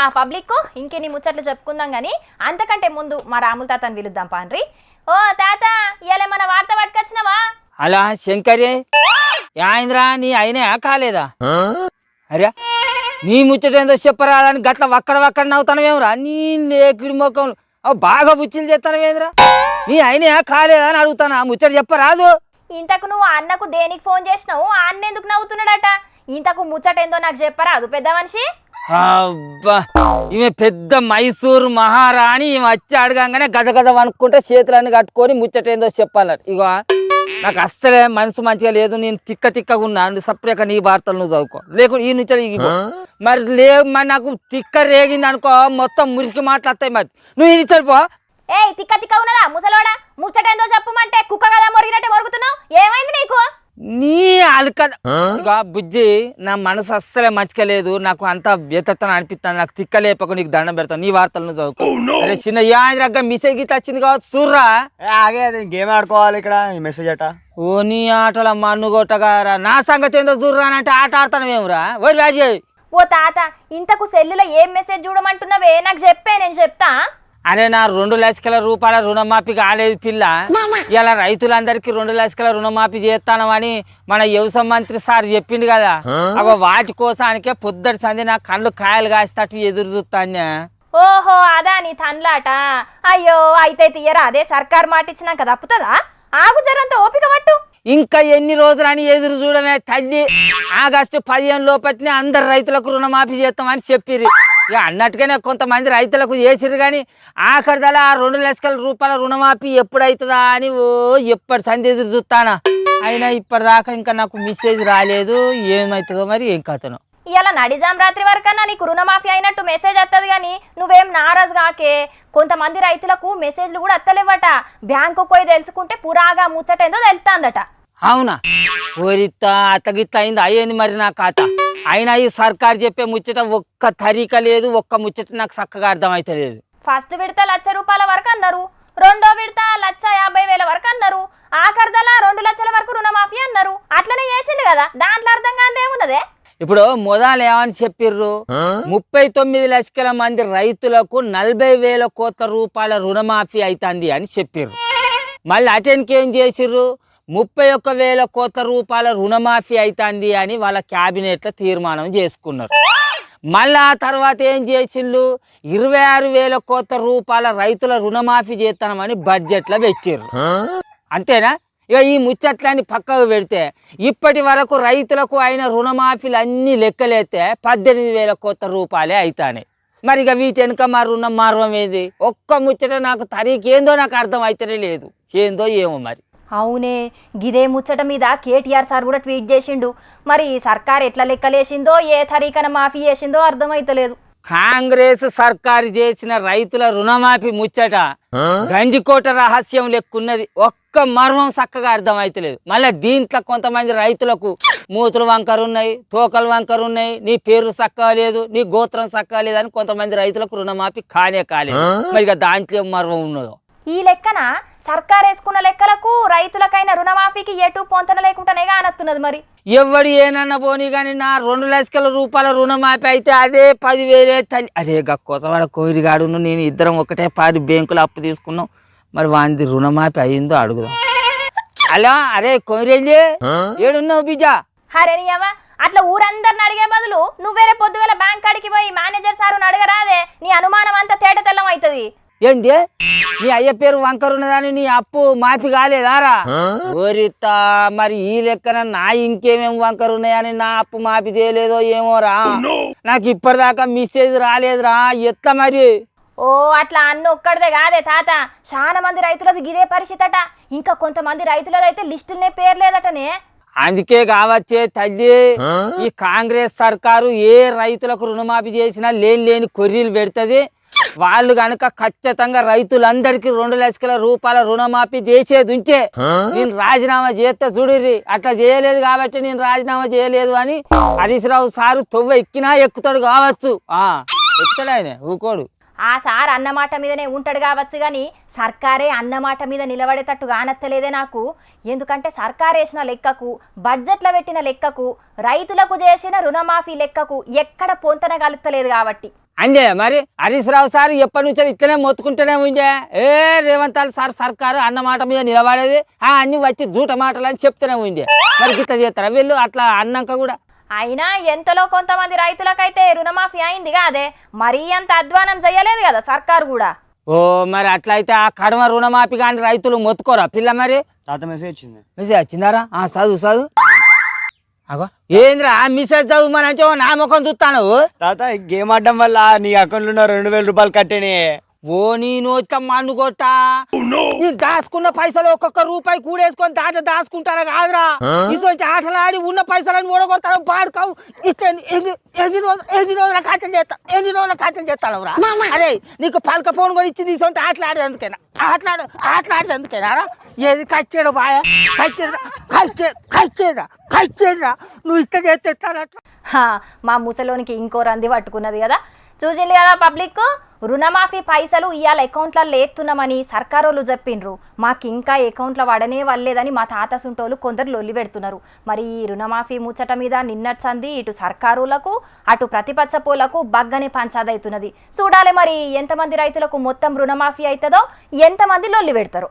ఆ పబ్లిక్ ఇంకెన్ని ముచ్చట్లు చెప్పుకుందాం కానీ అంతకంటే ముందు మా రాముల తాతని పిలుద్దాం పాన్రి ఓ తాత ఇవాళ మన వార్త పట్టుకొచ్చినావా? అలా శంకరే యాంద్రా నీ అయినా కాలేదా? అరే నీ ముచ్చటేందో చెప్పరాదని గట్ల వక్కడ వక్కడ నవ్వుతానవేమరా నీ లేకిడి మొక్కం అవి బాగా బుచ్చిలు చేస్తానవేంద్రా? నీ అయినా కాలేదా అని అడుగుతాను? ఆ ముచ్చట చెప్పరాదు? ఇంతకు నువ్వు అన్నకు దేనికి ఫోన్ చేసినావు? ఆ అన్న ఎందుకు నవ్వుతున్నాడట? ఇంతకు ముచ్చట ఏందో నాకు చెప్పరా? అది పెద్ద మనిషి? అబ్బా ఈమె పెద్ద మైసూరు మహారాణి ఈమె వచ్చి అడగంగానే గజ గజ అనుకుంటే చేతులన్నీ కట్టుకొని ముచ్చటేందో చెప్పాలట. ఇగో నాకు అస్సలే మనసు మంచిగా లేదు నేను తిక్క తిక్కగా ఉన్నాను సపరేట్గా నీ వార్తలు నువ్వు చదువుకో. లేకుంటే ఈ నుంచి ఇగో. మరి లే మరి నాకు తిక్క రేగింది అనుకో మొత్తం మురికి మాట్లాడతాయి మరి. నువ్వు ఈ నుంచి పో. ఏయ్ తిక్క తిక్క ఉన్నదా? ముసలోడా ముచ్చట ఏందో చెప్పమంటే కుక్క కదా మొరిగినట్టే మొరుగుతున్నావు? ఏమైంది నీకు? నీ అలక బుజ్జి నా మనసు అస్సలే మంచిగా లేదు నాకు అంత వ్యతత్వం అనిపిస్తాను నాకు తిక్క లేపక నీకు దండం పెడతాను నీ వార్తలు నువ్వు చదువుకో అరే చిన్న యాంద్రగ్గ మిసే గీత వచ్చింది కావచ్చు చూర్రా. ఆగే అది గేమ్ ఆడుకోవాలి ఇక్కడ? ఈ మెసేజ్ అట. ఓ నీ ఆటల మన్నుగొట్టగారా. నా సంగతి ఏందో చూర్రా అంటే ఆట ఆడతాను మేమురా ఓరి రాజే ఓ తాత ఇంతకు సెల్లులో ఏం మెసేజ్ చూడమంటున్నావే? నాకు చెప్పే నేను చెప్తా. అరే నా రెండు లక్షల రూపాయల రుణమాఫీ కాలేదు పిల్ల. ఇలా రైతులందరికీ రెండు లక్షల రుణమాఫీ చేస్తానమని మన వ్యవసాయ మంత్రి సార్ చెప్పిండు కదా. అగో వాటి కోసానికే పొద్దటి సంది నా కళ్ళు కాయలు కాస్తట్టు ఎదురు చూస్తాను ఓహో అదా నీ తన్లాట. అయ్యో అయితే తీయరా అదే సర్కార్ మాట ఇచ్చినాక తప్పుతుందా? ఆగు జరంత ఓపిక పట్టు. ఇంకా ఎన్ని రోజులని ఎదురు చూడమే తల్లి. ఆగస్టు పదిహేను లోపట్నే అందరు రైతులకు రుణమాఫీ చేస్తామని చెప్పిరు ఇక అన్నట్టుగానే కొంతమంది రైతులకు చేసిర్రు కానీ ఆఖరిదల ఆ రెండు లక్షల రూపాయల రుణమాఫీ ఎప్పుడవుతుందా అని ఓ ఎప్పటి సంధి ఎదురు చూస్తానా. అయినా ఇప్పటిదాకా ఇంకా నాకు మెసేజ్ రాలేదు. ఏమవుతుందో మరి ఏం అతను ఇలా నడిజాం రాత్రి వరకన్నా నీకు రుణమాఫీ అయినట్టు మెసేజ్ వస్తుంది కానీ నువ్వేం నారాజు కాకే. కొంతమంది రైతులకు మెసేజ్లు కూడా వస్తలేవట బ్యాంకు పోయి తెలుసుకుంటే పురాగా ముచ్చటేందో తెలుస్తాందట అవునా? ఓరిత్త అత్తగిత్త అయింది అయ్యింది మరి నా ఖాతా? అయినా ఈ సర్కారు చెప్పే ముచ్చట ఒక్క తరీక లేదు ఒక్క ముచ్చట నాకు చక్కగా అర్థమైతలేదు. ఫస్ట్ విడత లక్ష రూపాయల వరకు అన్నారు రెండో విడత లక్ష యాభై వేల వరకు అన్నారు ఆఖరిదలా రెండు లక్షల వరకు రుణమాఫీ అన్నారు. అట్లనే చేసిండు కదా దాంట్లో అర్థం కాదే ఉన్నదే ఇప్పుడు మొదలు ఏమని చెప్పిర్రు? ముప్పై తొమ్మిది లక్షల మంది రైతులకు నలభై వేల కోట్ల రూపాయల రుణమాఫీ అవుతుంది అని చెప్పిర్రు. మళ్ళీ అటెన్కి ఏం చేసిర్రు? ముప్పై ఒక్క వేల కోట్ల రూపాయల రుణమాఫీ అవుతుంది అని వాళ్ళ క్యాబినెట్లో తీర్మానం చేసుకున్నారు. మళ్ళా తర్వాత ఏం చేసిండ్రు ఇరవై ఆరు వేల కోట్ల రూపాయల రైతుల రుణమాఫీ చేస్తామని బడ్జెట్లో పెట్టిర్రు. అంతేనా? ఇక ఈ ముచ్చట్లని పక్కకు పెడితే ఇప్పటి వరకు రైతులకు అయిన రుణమాఫీలు అన్ని లెక్కలేస్తే పద్దెనిమిది వేల కోట్ల రూపాయలే అవుతాయి మరి ఇక వీటి వెనుక మా రుణం మార్వం ఏది? ఒక్క ముచ్చట నాకు తరీకేందో నాకు అర్థం అయితేనే లేదు. ఏందో ఏమో మరి. అవునే గిదే ముచ్చట మీద కేటీఆర్ సార్ కూడా ట్వీట్ చేసిండు. మరి సర్కార్ ఎట్లా లెక్కలేసిందో ఏ తరీకన మాఫీ చేసిందో అర్థమైతలేదు. కాంగ్రెస్ సర్కారు చేసిన రైతుల రుణమాఫీ ముచ్చట గంజికోట రహస్యం లెక్కున్నది. ఒక్క మర్మం చక్కగా అర్థమైతలేదు. మళ్ళీ దీంట్లో కొంతమంది రైతులకు మూతులు వంకరు ఉన్నాయి తోకలు వంకరు ఉన్నాయి నీ పేరు చక్కగా లేదు నీ గోత్రం చక్కగా లేదు అని కొంతమంది రైతులకు రుణమాఫీ కానే కాలేదు. మరి దాంట్లో మర్మం ఉన్నదో? ఈ లెక్కన సర్కార్ వేసుకున్న లెక్కలకు రైతులకైన రుణమాఫీకి ఎటు పొంతన లేకుండానే కానత్తున్నది మరి. ఎవడు ఏనన్నా పోనీ కానీ నా రెండు లక్షల రూపాయల రుణమాఫీ అయితే అదే పదివేలే తల్లి. అరే కొత్తవాడ కోరిగాడు నేను ఇద్దరం ఒకటే పారి బ్యాంకులో అప్పు తీసుకున్నాం. మరి వాంది రుణమాఫీ అయిందో అడుగుదాం. అలా అరే కోరెళ్ళి ఏడున్నావు బిజా హరేనియవ్వ అట్లా ఊరందరిని అడిగే బదులు నువ్వేరే పొద్దుగల బ్యాంక్ కాడికి పోయి మేనేజర్ సారు అడగరాదే నీ అనుమానం అంతా తేట తెల్లం అవుతుంది ఏంది? నీ అయ్య పేరు వంకర ఉన్నదని నీ అప్పు మాఫీ కాలేదారా ఓరితా మరి ఈ లెక్కన నా ఇంకేమేం వంకరు ఉన్నాయని నా అప్పు మాఫీ చేయలేదో ఏమోరా నాకు ఇప్పటిదాకా మెసేజ్ రాలేదురా ఎట్లా మరి? ఓ అట్లా అన్న ఒక్కడిదే కాదే తాత. చాలా మంది రైతులది గిదే పరిస్థితి అట ఇంకా కొంతమంది రైతులదైతే లిస్టులనే పేరు లేదటనే అందుకే కావచ్చే తల్లి ఈ కాంగ్రెస్ సర్కారు ఏ రైతులకు రుణమాఫీ చేసినా లేని లేని కొర్రీలు పెడుతుంది. వాళ్ళు గనుక ఖచ్చితంగా రైతులందరికీ రెండు లక్షల రూపాయల రుణమాఫీ చేసేది ఉంచే నేను రాజీనామా చేస్తే చూడుర్రి. అట్లా చేయలేదు కాబట్టి నేను రాజీనామా చేయలేదు అని హరీష్ రావు సారు తొవ్వ ఎక్కినా ఎక్కుతాడు కావచ్చు. ఆ ఎక్కుతాడు ఆయన ఊకోడు. ఆ సార్ అన్నమాట మీదనే ఉంటాడు కావచ్చు కానీ సర్కారే అన్నమాట మీద నిలబడేటట్టు కానత్తలేదే నాకు. ఎందుకంటే సర్కార్ వేసిన లెక్కకు బడ్జెట్లో పెట్టిన లెక్కకు రైతులకు చేసిన రుణమాఫీ లెక్కకు ఎక్కడ పొంతన కలుగుతలేదు కాబట్టి. అందే మరి హరీష్ రావు సార్ ఎప్పటి నుంచో ఇట్లనే మొత్తుకుంటూనే ఉండే ఏ రేవంత్ రెడ్డి సార్ సర్కారు అన్న మాట మీద నిలబడేది. ఆ అన్ని వచ్చి జూట మాటలు అని చెప్తూనే ఉండే మరి గిట్లా చేస్తారా వీళ్ళు? అట్లా అన్నాక కూడా. అయినా ఎంతలో కొంతమంది రైతులకైతే రుణమాఫీ అయింది కాదే మరీ అంత అధ్వానం చేయలేదు కదా సర్కారు కూడా. ఓ మరి అట్లయితే ఆ కడమ రుణమాఫీ కానీ రైతులు మొత్తుకోరా పిల్ల మరి? తాత మెసేజ్ వచ్చింది మెసేజ్ వచ్చిందారా ఆ చదువు చదువు. అగో. ఏంద్రా ఆ మెసేజ్ చదువు మన నా ముఖం చూస్తాను తాత ఈ గేమ్ ఆడడం వల్ల నీ అకౌంట్లో ఉన్న రెండు వేల రూపాయలు కట్టేని ఓ నీ నోచ మన్నుగొట్ట నేను దాచుకున్న పైసలు ఒక్కొక్క రూపాయి కూడేసుకొని దాంట్లో దాచుకుంటారా కాదురా? ఇటువంటి ఆటలు ఆడి ఉన్న పైసలను ఓడగొడతాను పాడుకావు. ఎన్ని- ఎన్ని ఎన్ని రోజులు ఎన్ని రోజుల ఖాతం చేస్తా ఎన్ని రోజుల ఖాతం చేస్తాను రా అరే నీకు పలక ఫోన్ కూడా ఇచ్చింది ఇటువంటి ఆటలు ఆడేందుకేనా ఆటలాడు ఆటలాడేందుకేనా రా ఏది కచ్చేడు బాయ? కచ్చేదా? కచ్చే కచ్చేదా? కచ్చేదా? నువ్వు ఇస్తే చేస్తే ఇస్తానట్టు మా ముసలోనికి ఇంకో రంది పట్టుకున్నది కదా? చూసింది కదా పబ్లిక్ రుణమాఫీ పైసలు ఇవాళ అకౌంట్లలో లేతున్నామని సర్కారోళ్ళు చెప్పిండ్రు మాకు ఇంకా అకౌంట్లో వాడనే వల్లేదని మా తాత సుంటోళ్ళు కొందరు లొల్లి పెడుతున్నారు. మరి ఈ రుణమాఫీ ముచ్చట మీద నిన్నటి సంది ఇటు సర్కారులకు అటు ప్రతిపక్ష పోలకు బగ్గనే పంచాదవుతున్నది చూడాలి మరి ఎంతమంది రైతులకు మొత్తం రుణమాఫీ అవుతుందో ఎంతమంది లొల్లి పెడతారు?